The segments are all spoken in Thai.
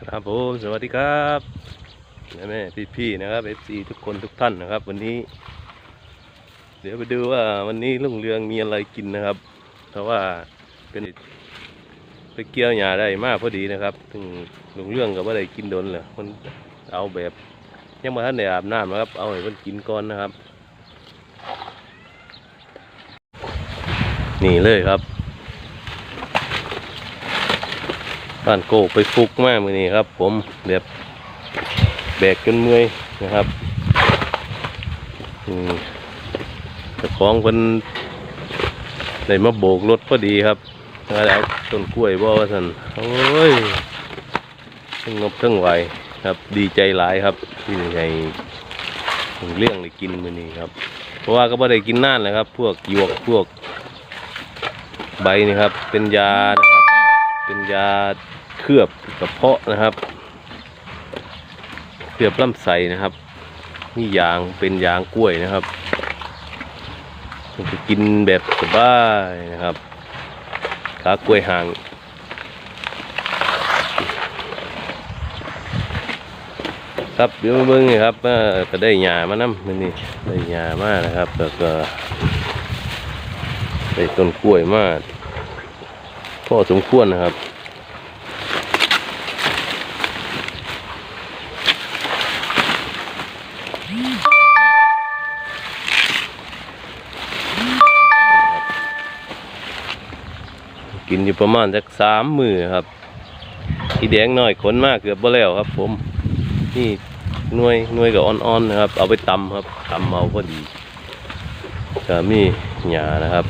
ครับผมสวัสดีครับแม่พี่พี่ๆนะครับเอฟซีทุกคนทุกท่านนะครับ วันนี้ เดี๋ยวไปดูว่าวันนี้ลุงเรืองมีอะไรกินนะครับ เพราะว่าเป็นไปเกี่ยวหญ้าได้มากพอดีนะครับถึงลุงเรื่องกับว่าได้กินโดนเลยมันเอาแบบยังมาท่านได้อาบน้ำนะครับ เอาให้มันกินก่อนนะครับ นี่เลยครับ บ้านโกกไปฟุกมากมือนี้ครับ ผมแบบแบกจนเมื่อยนะครับอืของเป็นได้มาโบกรถพอดีครับแล้วต้นกล้วยบ่ว่าสันโอ้ยทั้งงบทั้งไหวครับ ดีใจหลายครับที่ให้เรื่องได้กินมือนี้ครับ เพราะว่าก็ไม่ได้กินนานเลยครับ พวกหยวกพวกใบนี่ครับ เป็นยานะครับ เป็นยา ลือบกระเพาะนะครับ เคลือบลำไส้นะครับ นี่ยางเป็นยางกล้วยนะครับจะกินแบบสบายนะครับ ขากล้วยห่างครับเดี๋ยวมาเบิ่งนี่ครับก็ได้หญ้ามานํมันนี่ได้หญ้ามานะครับแล้วก็ได้ต้นกล้วยมาพอสมควรนะครับ กินอยู่ประมาณสักสามมือครับอีแดงน้อยขนมากเกือบบ่แล้วครับ ผมนี่หน่วยหน่วยกับอ่อนๆนะครับ เอาไปตำครับตำเอาพอดีก็มีหญ้านะครับ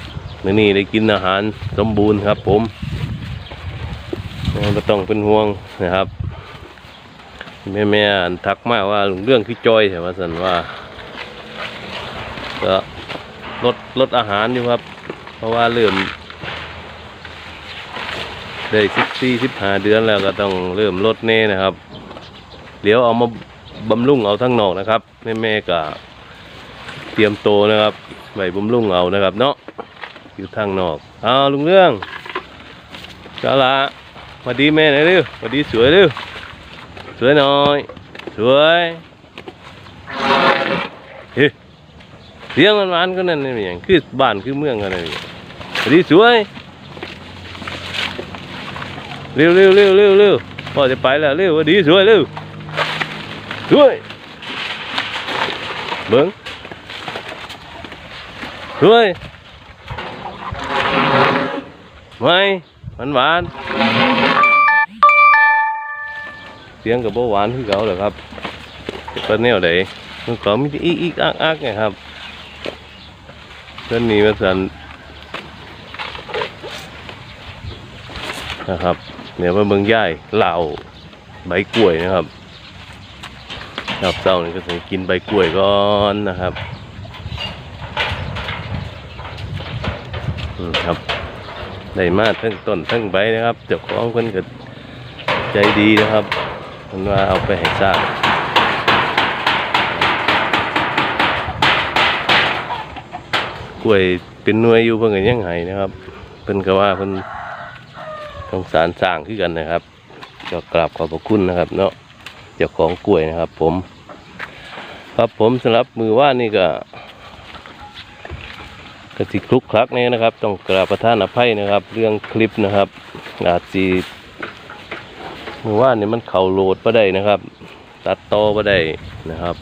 มื้อนี้ได้กินอาหารสมบูรณ์ครับ ผมไม่ต้องเป็นห่วงนะครับแม่แม่ทักมาว่าเรื่องคือจอยแต่ว่าสันว่าก็ลดลดอาหารอยู่ครับ เพราะว่าเริ่ม ได้สิบสี่สิบห้าเดือนแล้วก็ต้องเริ่มลดเน่นะครับ เดี๋ยวเอามาบำรุงเอาทั้งนอกนะครับแม่แม่ๆก็เตรียมโตนะครับไว้บำรุงเอานะครับ เนาะอยู่ทางนอกเอาลุงเรื่องจ้าละสวัสดีแม่หน่อยเร็วสวัสดีสวยเร็วสวยหน่อยสวยเฮ้ยเสี้ยงมันหวานก็นั่นนี่อย่างคือบ้านคือเมืองกันเลยสวัสดีสวย เร็วเร็วเร็วเร็วเร็วพ่อจะไปแล้วเร็วดีสวยเร็วสวยเบิ้งสวยไม่มันหวานเสียงกับโบหวานคือเก่าเหรอครับเป็นแนวไหนมันก็มีแต่อีกอีกอักอักไงครับเพื่อนนี้มาสันนะครับ เดี๋ยวมาเบิ่งย่ายเหล่าใบกล้วยนะครับครับเจ้านี่ก็ต้องกินใบกล้วยก่อนนะครับอืมครับได้มาทั้งต้นทั้งใบนะครับเจ้าของเพิ่นก็ใจดีนะครับเพิ่นว่าเอาไปให้สร้างกล้วยเป็นหน่วยอยู่เพิ่นก็ยังไห้นะครับเพิ่นก็ว่าเพิ่น สงสารสร้างขึ้นกันนะครับก็กราบขอบพระคุณนะครับเนาะเจ้าของกล้วยนะครับ ผม ครับผมสำหรับมือว่านี่ก็กระติคลุกคลักเนี่ยนะครับ ต้องกราบประทานอภัยนะครับ เรื่องคลิปนะครับอาจจีมือว่านี่มันเข่าโหลดมาได้นะครับ ตัดต่อมาได้นะครับ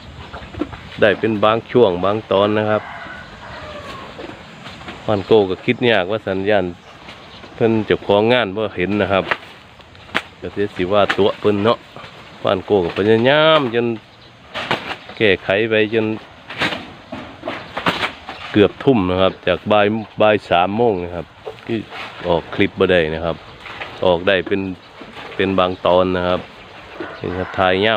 ได้เป็นบางช่วงบางตอนนะครับมันโกก็คิดยากว่าสัญญาณ เพิ่นเจ้าของงานบ่เห็นนะครับก็เสียสิว่าตัวเพิ่นเนาะบ้านโกก็พยายามจนแก้ไขไปจน เกือบทุ่มนะครับ จากบ่ายบ่ายสามโมงนะครับที่ออกคลิปบ่ได้นะครับ ออกได้เป็นเป็นบางตอนนะครับเป็นทายเงา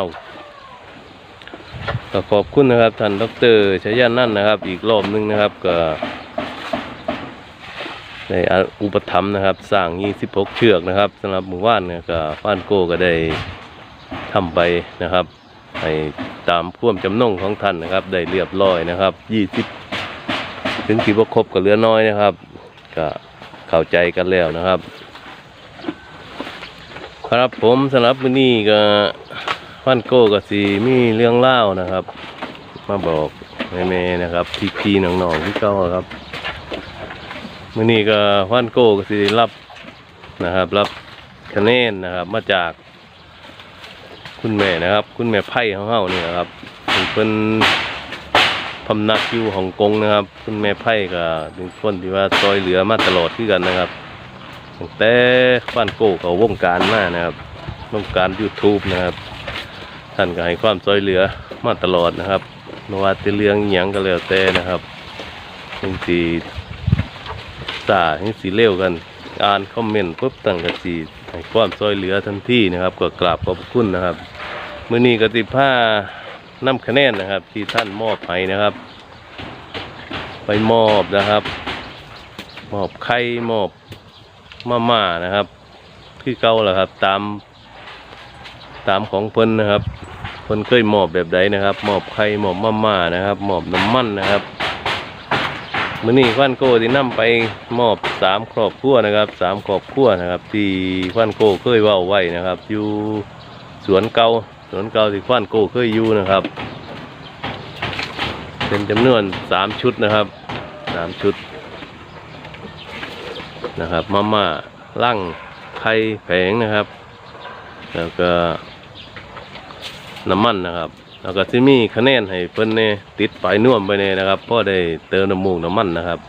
ก็ขอบคุณนะครับท่านดรชัยยันนั่นนะครับ อีกรอบหนึงนะครับก็ ในอุปถัมภ์นะครับ สร้าง26เชือกนะครับสำหรับหมู่บ้านเนี่ยก็ฟ้านโก้ก็ได้ทำไปนะครับให้ตามพ่วมจำนงของท่านนะครับ ได้เรียบร้อยนะครับ20ถึงที่บ่ครบก็เหลือน้อยนะครับ ก็เข้าใจกันแล้วนะครับ ครับผมสำหรับมือนี้ก็ฟันโก้ก็สิมีเรื่องเล่านะครับ มาบอกแม่ๆนะครับพี่ๆน้องๆที่เก่าครับ มื้อนี้ก็ฟันโก้ก็สิได้รับนะครับ รับคะแนนนะครับ มาจากคุณแม่นะครับ คุณแม่ไพ่ของเฮานี่นะครับเพิ่นพำนักอยู่ฮ่องกงนะครับ คุณแม่ไพ่ก็เป็นคนที่ว่าซอยเหลือมาตลอดคือกันนะครับตั้งแต่ฟันโก้เขาวงการมานะครับวงการ YouTube นะครับ ท่านก็ให้ความช่วยเหลือมาตลอดนะครับไม่ว่าจะเรื่องอหย่างก็แล้วแต่นะครับยังสี สายังสีเร็วกัน อ่านคอมเมนต์ปุ๊บตั้งกระสีให้ความช่วยเหลือทันทีนะครับ ก็กราบขอบคุณนะครับมือนี้กติผ้าน้ำคะแนนนะครับ ที่ท่านมอบให้นะครับ ไปมอบนะครับ มอบไข่มอบมาม่านะครับคือเก่าแหละครับตามตามของเพิ่นนะครับเพิ่นเคยมอบแบบใดนะครับ มอบไข่มอบมาม่านะครับ มอบน้ำมันนะครับ มื้อนี้ควันโกที่นำไปมอบสามครอบครัวนะครับสามครอบครัวนะครับ ที่ควันโกเคยว้าไว้นะครับ อยู่สวนเก่าสวนเก่าที่ควันโกเคยอยู่นะครับ เป็นจำนวนสามชุดนะครับสามชุดนะครับมาม่าลั่งไข่แผงนะครับ แล้วก็น้ำมันนะครับ แล้วก็ที่มีคะแนนให้เพิ่นเน่ติดปลายน่วมไปเน่นะครับเพราะได้เติมน้ำมูกน้ำมันนะครับ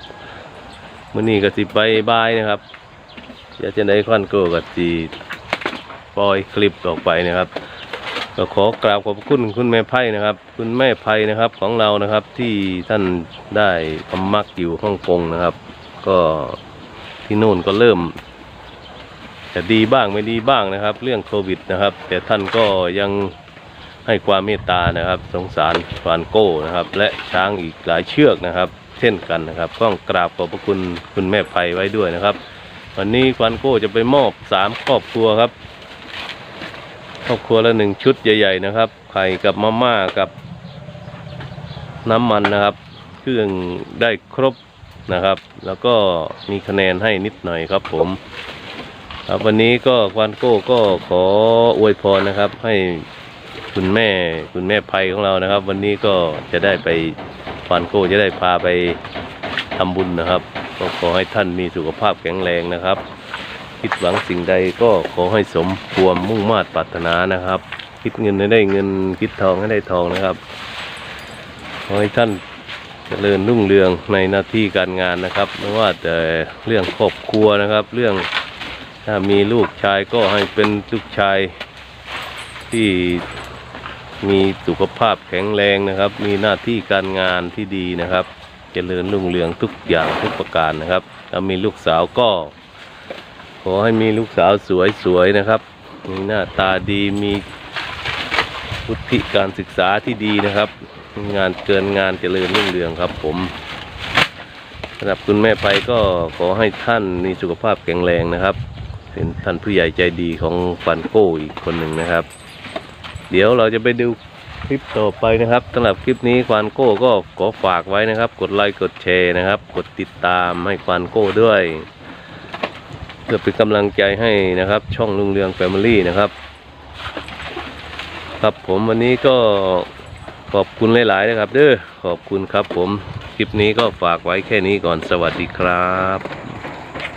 มื้อนี้ก็สิไปบายนะครับอยากจะได้ควันโกก็สิปล่อยคลิปออกไปนะครับ ก็ขอกราบขอบคุณคุณแม่ไพ่นะครับ คุณแม่ไพ่นะครับของเรานะครับที่ท่านได้พำมักอยู่ฮ่องกงนะครับ ก็ที่นู่นก็เริ่มจะดีบ้างไม่ดีบ้างนะครับ เรื่องโควิดนะครับ แต่ท่านก็ยัง ให้ความเมตตานะครับ สงสารฟานโก้นะครับ และช้างอีกหลายเชือกนะครับ เช่นกันนะครับก็กราบขอบพระคุณคุณแม่ไพไว้ด้วยนะครับ วันนี้ฟานโก้จะไปมอบสามครอบครัวครับครอบครัวละหนึ่งชุดใหญ่ ๆ นะครับไข่กับมาม่ากับน้ำมันนะครับ เครื่องได้ครบนะครับ แล้วก็มีคะแนนให้นิดหน่อยครับผมครับวันนี้ก็ควันโก้ก็ขออวยพรนะครับให้ คุณแม่คุณแม่ภัยของเรานะครับ วันนี้ก็จะได้ไปควันโก้จะได้พาไปทำบุญนะครับก็ขอให้ท่านมีสุขภาพแข็งแรงนะครับ คิดหวังสิ่งใดก็ขอให้สมความมุ่งมา่ปรารถนานะครับ คิดเงินให้ได้เงินคิดทองให้ได้ทองนะครับขอให้ท่านเจริญรุ่งเรืองในหน้าที่การงานนะครับ ไม่ว่าแต่เรื่องครอบครัวนะครับ เรื่องถ้ามีลูกชายก็ให้เป็นลูกชายที่ มีสุขภาพแข็งแรงนะครับ มีหน้าที่การงานที่ดีนะครับเจริญรุ่งเรืองทุกอย่างทุกประการนะครับถ้ามีลูกสาวก็ ขอให้มีลูกสาวสวยๆนะครับ มีหน้าตาดีมีวุฒิการศึกษาที่ดีนะครับ งานเกินงานเจริญรุ่งเรืองครับ ผมสำหรับคุณแม่ไปก็ขอให้ท่านมีสุขภาพแข็งแรงนะครับ เป็นท่านผู้ใหญ่ใจดีของฟันโก้อีกคนหนึ่งนะครับ เดี๋ยวเราจะไปดูคลิปต่อไปนะครับสำหรับคลิปนี้ควานโก้ก็ขอฝากไว้นะครับ กดไลค์กดแชร์นะครับ กดติดตามให้ควานโก้ด้วย เพื่อเป็นกำลังใจให้นะครับ ช่องลุงเรืองแฟมิลี่นะครับครับผมวันนี้ก็ขอบคุณหลาย ๆ นะครับ เด้อขอบคุณครับผม คลิปนี้ก็ฝากไว้แค่นี้ก่อนสวัสดีครับ